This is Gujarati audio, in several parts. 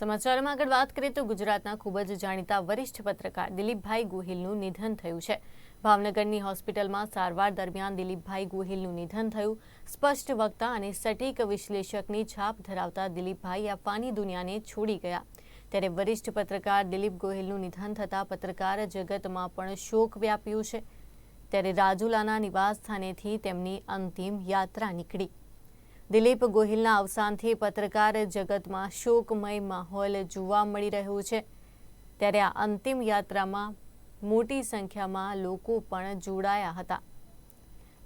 સમાચારમાં આગળ વાત કરીએ તો ગુજરાતના ખૂબ જ જાણીતા વરિષ્ઠ પત્રકાર દિલીપભાઈ ગોહિલનું નિધન થયું છે. ભાવનગરની હોસ્પિટલમાં સારવાર દરમિયાન દિલીપભાઈ ગોહિલનું નિધન થયું. સ્પષ્ટ વક્તા અને સટીક વિશ્લેષકની છાપ ધરાવતા દિલીપભાઈ આ ફાની દુનિયાને છોડી ગયા. ત્યારે વરિષ્ઠ પત્રકાર દિલીપ ગોહિલનું નિધન થતાં પત્રકાર જગતમાં પણ શોક વ્યાપ્યું છે. ત્યારે રાજુલાના નિવાસ સ્થાનેથી તેમની અંતિમ યાત્રા નીકળી. દિલીપ ગોહિલના અવસાનથી પત્રકાર જગતમાં શોકમય માહોલ જોવા મળી રહ્યો છે. ત્યારે આ અંતિમ યાત્રામાં મોટી સંખ્યામાં લોકો પણ જોડાયા હતા.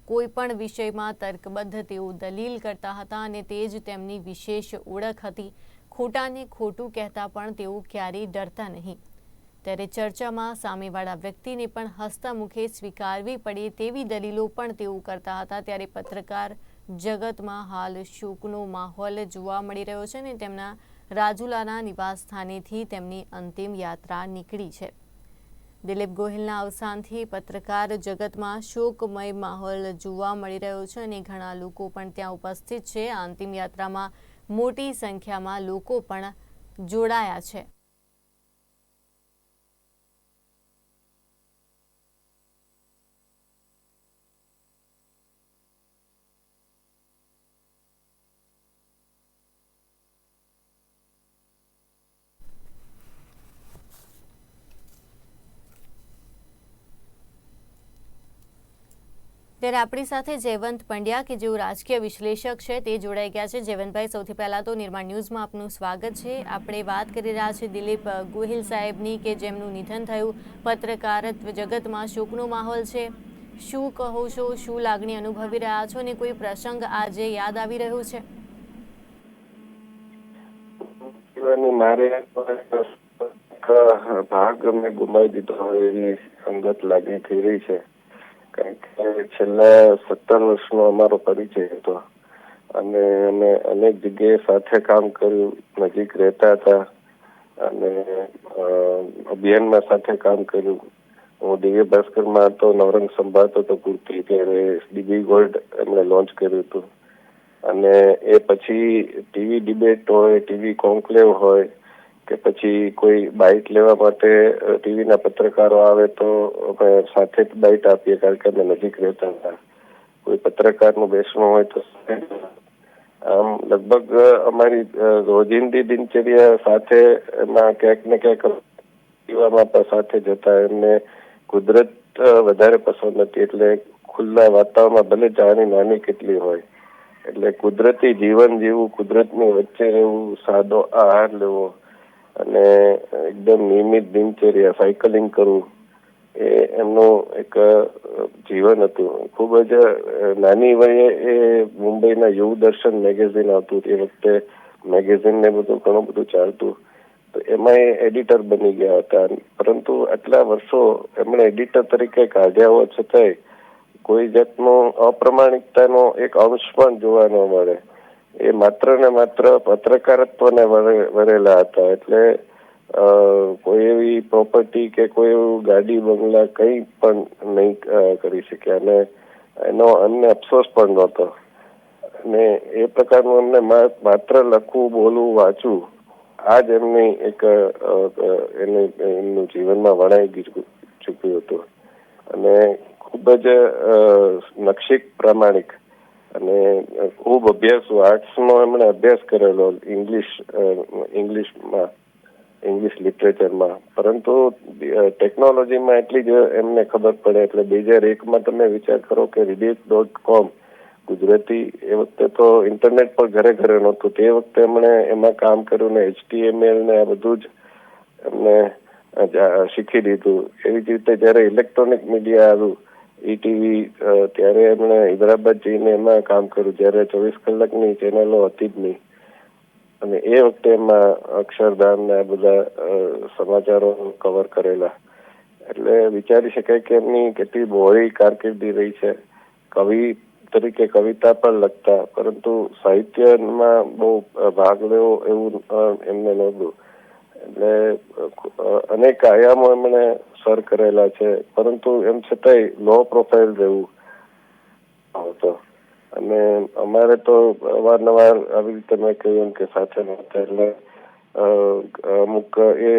કોઈ પણ વિષયમાં તર્કબદ્ધ તેઓ દલીલ કરતા હતા અને તે જ તેમની વિશેષ ઓળખ હતી. ખોટાને ખોટું કહેતા પણ તેઓ ક્યારેય ડરતા નહીં. ત્યારે ચર્ચામાં સામેવાળા વ્યક્તિને પણ હસતા મુખે સ્વીકારવી પડે તેવી દલીલો પણ તેઓ કરતા હતા. ત્યારે પત્રકાર જગતમાં હાલ શોકનો માહોલ જોવા મળી રહ્યો છે અને તેમના રાજુલાના નિવાસ સ્થાનેથી તેમની અંતિમ યાત્રા નીકળી છે. દિલીપ ગોહિલના અવસાનથી પત્રકાર જગતમાં શોકમય માહોલ જોવા મળી રહ્યો છે અને ઘણા લોકો પણ ત્યાં ઉપસ્થિત છે. આ અંતિમ યાત્રામાં મોટી સંખ્યામાં લોકો પણ જોડાયા છે. ત્યારે આપણી સાથે જયવંત પંડ્યા કે જેઓ રાજકીય વિશ્લેષક છે, તે જોડાઈ ગયા છે. જયવંતભાઈ, સૌથી પહેલાં તો નિર્માણ ન્યૂઝમાં આપનું સ્વાગત છે. આપણે વાત કરી રહ્યા છીએ દિલીપ ગોહિલ સાહેબની કે જેમનું નિધન થયું. પત્રકારત્વ જગતમાં શોકનો માહોલ છે. શું કહો છો? શું લાગણી અનુભવી રહ્યા છો? અને કોઈ પ્રસંગ આજે યાદ આવી રહ્યો છે? ભાગ મેં ગુમાવી દીધો હોય સંગત લાગણી થઈ રહી છે. છેલ્લા સત્તર વર્ષનો અમારો પરિચય હતો. અને અમે અનેક જગ્યાએ સાથે કામ કર્યું, નજીક રહેતા હતા. અને અભિયાનમાં સાથે કામ કર્યું. હું દિવ્ય ભાસ્કરમાં હતો, નવરંગ સંભાળતો હતો કુર્તી ત્યારે ડીબી ગોલ્ડ એમણે લોન્ચ કર્યું હતું. અને એ પછી ટીવી ડિબેટ હોય ટીવી કોન્કલેવ હોય કે પછી કોઈ બાઇટ લેવા માટે ટીવીના પત્રકારો આવે તો અમે સાથે જ બાઇટ આપીએ, કારણ કે અમે નજીક રહેતા હતા. કોઈ પત્રકારનું બેસણું હોય તો આમ લગભગ અમારી રોજિંદી દિનચર્યા સાથે એમાં ક્યાંક ને ક્યાંક પીવામાં પણ સાથે જતા. એમને કુદરત વધારે પસંદ હતી, એટલે ખુલ્લા વાતાવરણમાં ભલે જાણી નાની કેટલી હોય, એટલે કુદરતી જીવન જીવવું કુદરતની વચ્ચે રહેવું, સાદો આહાર લેવો અને એકદમ નિયમિત દિનચર્યા સાયકલિંગ કરવું એ, એમનું એક જીવન હતું. ખૂબ જ નાની વયે એ મુંબઈના યુવ દર્શન મેગેઝિન આવતું તે વખતે મેગેઝિન ને બધું, ઘણું બધું ચાલતું. તો એમાં એ એડિટર બની ગયા હતા. પરંતુ આટલા વર્ષો એમણે એડિટર તરીકે કાઢ્યા હોવા છતાંય કોઈ જાતનો અપ્રમાણિકતાનો એક અંશ પણ જોવા ન મળે. એ માત્ર ને માત્ર પત્રકારત્વને વરેલા હતા. એટલે કોઈ એવી પ્રોપર્ટી કે કોઈ એવું ગાડી, બંગલા કંઈ પણ નહીં કરી શક્યા. અને એનો અમને અફસોસ પણ નહોતો. અને એ પ્રકારનું એમને માત્ર લખવું, બોલવું, વાંચવું, આ જ એમની એક એને, એમનું જીવનમાં વણાઈ ચૂક્યું હતું. અને ખૂબ જ નક્ષિક પ્રામાણિક અને ખૂબ અભ્યાસ આર્ટ્સનો એમણે અભ્યાસ કરેલો ઇંગ્લિશ ઇંગ્લિશમાં ઇંગ્લિશ લિટરેચરમાં પરંતુ ટેકનોલોજીમાં એટલી જ એમને ખબર પડે એટલે બે હજાર એકમાં તમે વિચાર કરો કે રીડિટ ડોટ કોમ ગુજરાતી એ વખતે તો ઇન્ટરનેટ પર ઘરે ઘરે નહોતું તે વખતે એમણે એમાં કામ કર્યું ને એચટીએમએલ ને આ બધું જ એમને શીખી દીધું એવી જ રીતે જ્યારે ઇલેક્ટ્રોનિક મીડિયા આવ્યું ઈટીવી ત્યારે એમણે હૈદરાબાદ જઈને એમાં કામ કર્યું. જ્યારે ચોવીસ કલાકની ચેનલો હતી જ નહીં. અને એ વખતે એમાં અક્ષરધામ ને આ બધા સમાચારો કવર કરેલા. એટલે વિચારી શકાય કે એમની કેટલી બહોળી કારકિર્દી રહી છે. કવિ તરીકે કવિતા પણ લખતા, પરંતુ સાહિત્યમાં બહુ ભાગ લેવો એવું એમને નહોતું. એટલે અનેક આયામો એમણે સર કરેલા છે, પરંતુ એમ છતાંય લો પ્રોફાઇલ રહેવું હતો અને અમારે તો અવારનવાર આવી રીતે મેં કહ્યું કે સાથે નહોતા એટલે અમુક એ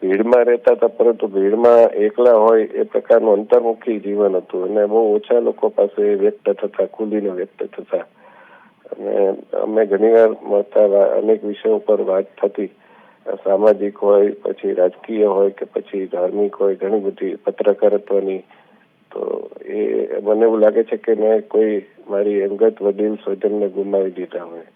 ભીડમાં રહેતા હતા, પરંતુ ભીડમાં એકલા હોય એ પ્રકારનું અંતર્મુખી જીવન હતું. અને બહુ ઓછા લોકો પાસે વ્યક્ત થતા, ખુલીને વ્યક્ત થતા. અને અમે ઘણીવાર મળતા, અનેક વિષયો પર વાત થતી. સામાજિક હોય, પછી રાજકીય હોય કે પછી ધાર્મિક હોય, ઘણી બધી પત્રકારત્વની, તો એ મને એવું લાગે છે કે મેં કોઈ મારી અંગત વડીલ સ્વજનને ગુમાવી દીધા હોય.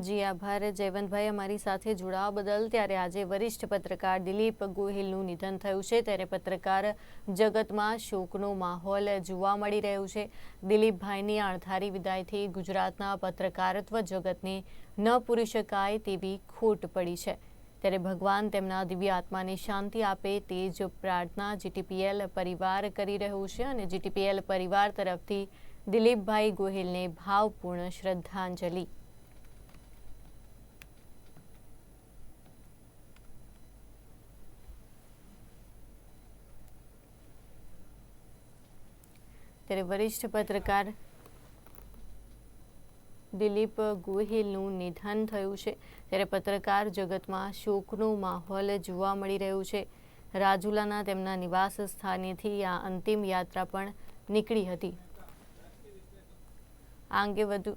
જી, આભાર. જયવંતભાઈ, અમારી સાથે જોડાવા બદલ. ત્યારે આજે વરિષ્ઠ પત્રકાર દિલીપ ગોહિલનું નિધન થયું છે. ત્યારે પત્રકાર જગતમાં શોકનો માહોલ જોવા મળી રહ્યો છે. દિલીપભાઈની અણધારી વિદાયથી ગુજરાતના પત્રકારત્વ જગતને ન પૂરી શકાય તેવી ખોટ પડી છે. ત્યારે ભગવાન તેમના દિવ્ય આત્માને શાંતિ આપે તે જ પ્રાર્થના જીટીપીએલ પરિવાર કરી રહ્યું છે અને જીટીપીએલ પરિવાર તરફથી દિલીપભાઈ ગોહિલને ભાવપૂર્ણ શ્રદ્ધાંજલિ. ત્યારે વરિષ્ઠ પત્રકાર દિલીપ ગોહિલનું નિધન થયું છે. ત્યારે પત્રકાર જગતમાં શોકનો માહોલ જોવા મળી રહ્યો છે. રાજુલાના તેમના નિવાસ સ્થાનેથી આ અંતિમ યાત્રા પણ નીકળી હતી. આ અંગે વધુ.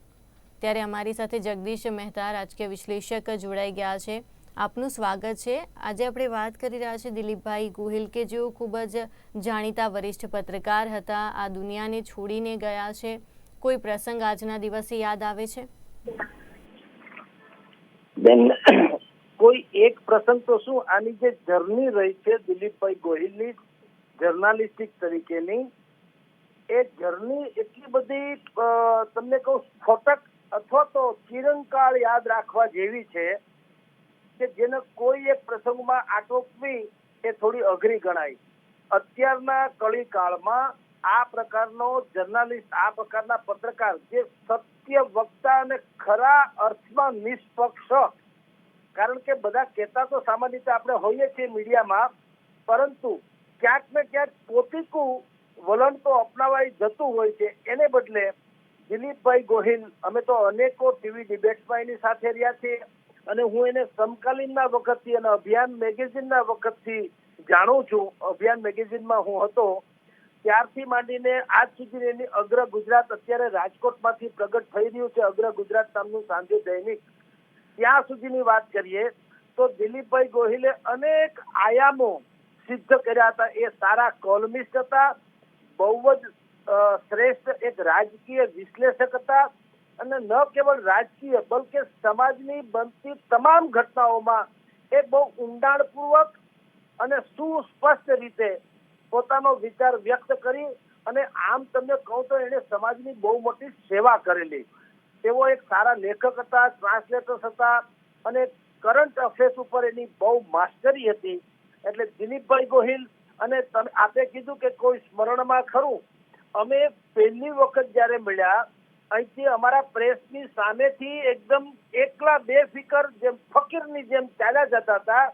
ત્યારે અમારી સાથે જગદીશ મહેતા, રાજકીય વિશ્લેષક જોડાઈ ગયા છે. આપનું સ્વાગત છે. આજે આપણે વાત કરી રહ્યા છીએ દિલીપભાઈ ગોહિલ કે જેઓ ખૂબ જ જાણીતા વરિષ્ઠ પત્રકાર હતા. આ દુનિયાને છોડીને ગયા છે. કોઈ પ્રસંગ આજના દિવસે યાદ આવે છે? બેન, કોઈ એક પ્રસંગ તો શું? આની જે જર્ની રહી છે દિલીપભાઈ ગોહિલની, જર્નાલિસ્ટિક તરીકેની, એ જર્ની એટલી બધી તમને કહું, સ્ફોટક અથવા તો ચિરંકાળ યાદ રાખવા જેવી છે. કે જેને કોઈ એક પ્રસંગમાં આટોપવી એ થોડી અઘરી ગણાય. અત્યારના કળી કાળમાં આ પ્રકારનો જર્નાલિસ્ટ, આ પ્રકારના પત્રકાર જે સત્ય, વક્તા અને ખરા અર્થમાં નિષ્પક્ષ. કારણ કે બધા કહેતા તો સામાન્ય રીતે આપણે હોઈએ છીએ મીડિયામાં, પરંતુ ક્યાંક ને ક્યાંક પોતીકું વલણ તો અપનાવાઈ જતું હોય છે. એને બદલે દિલીપભાઈ ગોહિલ, અમે તો અનેકો ટીવી ડિબેટ્સમાં એની સાથે રહ્યા છીએ. અને હું એને સમકાલીનના વખતથી અને અભિયાન મેગેઝિનના વખતથી જાણું છું, અભિયાન મેગેઝિનમાં હું હતો, ત્યારથી માંડીને આજ સુધી એની અગ્ર ગુજરાત અત્યારે રાજકોટમાંથી પ્રગટ થઈ રહ્યું છે, અગ્ર ગુજરાત નામનું સાંજે દૈનિક. ત્યાં સુધીની વાત કરીએ તો દિલીપભાઈ ગોહિલે અનેક આયામો સિદ્ધ કર્યા હતા. એ સારા કોલમિસ્ટ હતા, બહુ જ શ્રેષ્ઠ એક રાજકીય વિશ્લેષક હતા. અને ન કેવળ રાજકીય, બલકે સમાજની બનતી તમામ ઘટનાઓમાં એ બહુ ઊંડાણપૂર્વક અને સુસ્પષ્ટ રીતે પોતાનો વિચાર વ્યક્ત કરી અને આમ તમને કહું તો એને સમાજની બહુ મોટી સેવા કરેલી. તેઓ એક સારા લેખક હતા ટ્રાન્સલેટર્સ હતા અને કરંટ અફેર્સ ઉપર એની બહુ માસ્ટરી હતી. એટલે દિલીપભાઈ ગોહિલ અને તમે આપે કીધું કે કોઈ સ્મરણમાં ખરું. અમે પહેલી વખત જ્યારે મળ્યા અહીંથી અમારા પ્રેસની સામેથી એકદમ એકલા બેફિકર જેમ ફકીરની જેમ ચાલ્યા જતા હતા,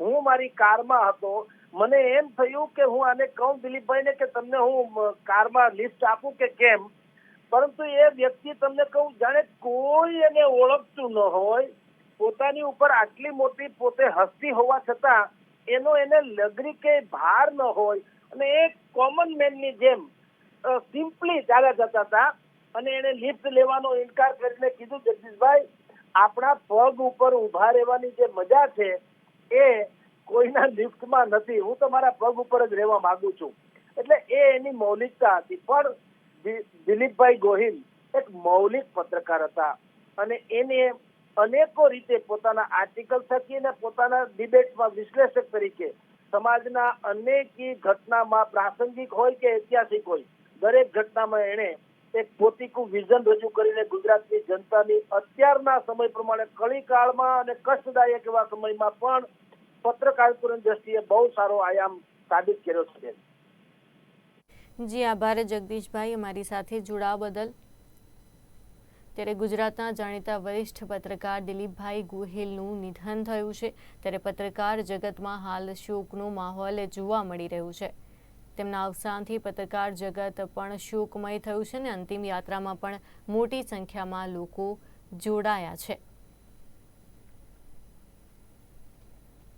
હું મારી કારમાં હતો. મને એમ થયું કે હું આને કહું દિલીપભાઈને કે તમને હું કારમાં લિસ્ટ આપું કે કેમ? પરંતુ એ વ્યક્તિ તમને કહું, જાણે કોઈ એને ઓળખતું ન હોય. પોતાની ઉપર આટલી મોટી પોતે હસ્તી હોવા છતાં એનો એને લગરી કે ભાર ન હોય. અને એક કોમન મેનની જેમ સિમ્પલી ચાલ્યા જતા હતા. અને એને લિફ્ટ લેવાનો ઇનકાર કરીને કીધું જગદીશભાઈ, આપણા પગ ઉપર ઊભા રહેવાની જે મજા છે એ કોઈના લિફ્ટમાં નથી. હું તો મારા પગ ઉપર જ રહેવા માંગુ છું. એટલે એ એની મૌલિકતા હતી. પણ દિલીપભાઈ ગોહિલ એક મૌલિક પત્રકાર હતા અને એને અનેકો રીતે પોતાના આર્ટિકલ થકી અને પોતાના ડિબેટમાં વિશ્લેષક તરીકે સમાજના અનેકી ઘટનામાં પ્રાસંગિક હોય કે ઐતિહાસિક હોય, દરેક ઘટનામાં એણે એક પોતીકું વિઝન રજૂ કરીને ગુજરાતની જનતાની અત્યારના સમય પ્રમાણે કળીકાળમાં અને કષ્ટદાયક એવા સમયમાં પણ પત્રકારત્વની દ્રષ્ટિએ બહુ સારો આયામ સાબિત કર્યો છે. જી આભાર જગદીશભાઈ, અમારી સાથે જોડાવા બદલ. ત્યારે ગુજરાતના જાણીતા વરિષ્ઠ પત્રકાર દિલીપભાઈ ગોહિલનું નિધન થયું છે. ત્યારે પત્રકાર જગતમાં હાલ શોકનો માહોલ જોવા મળી રહ્યું છે. તેમના અવસાનથી પત્રકાર જગત પણ શોકમય થયું છે અને અંતિમ યાત્રામાં પણ મોટી સંખ્યામાં લોકો જોડાયા છે.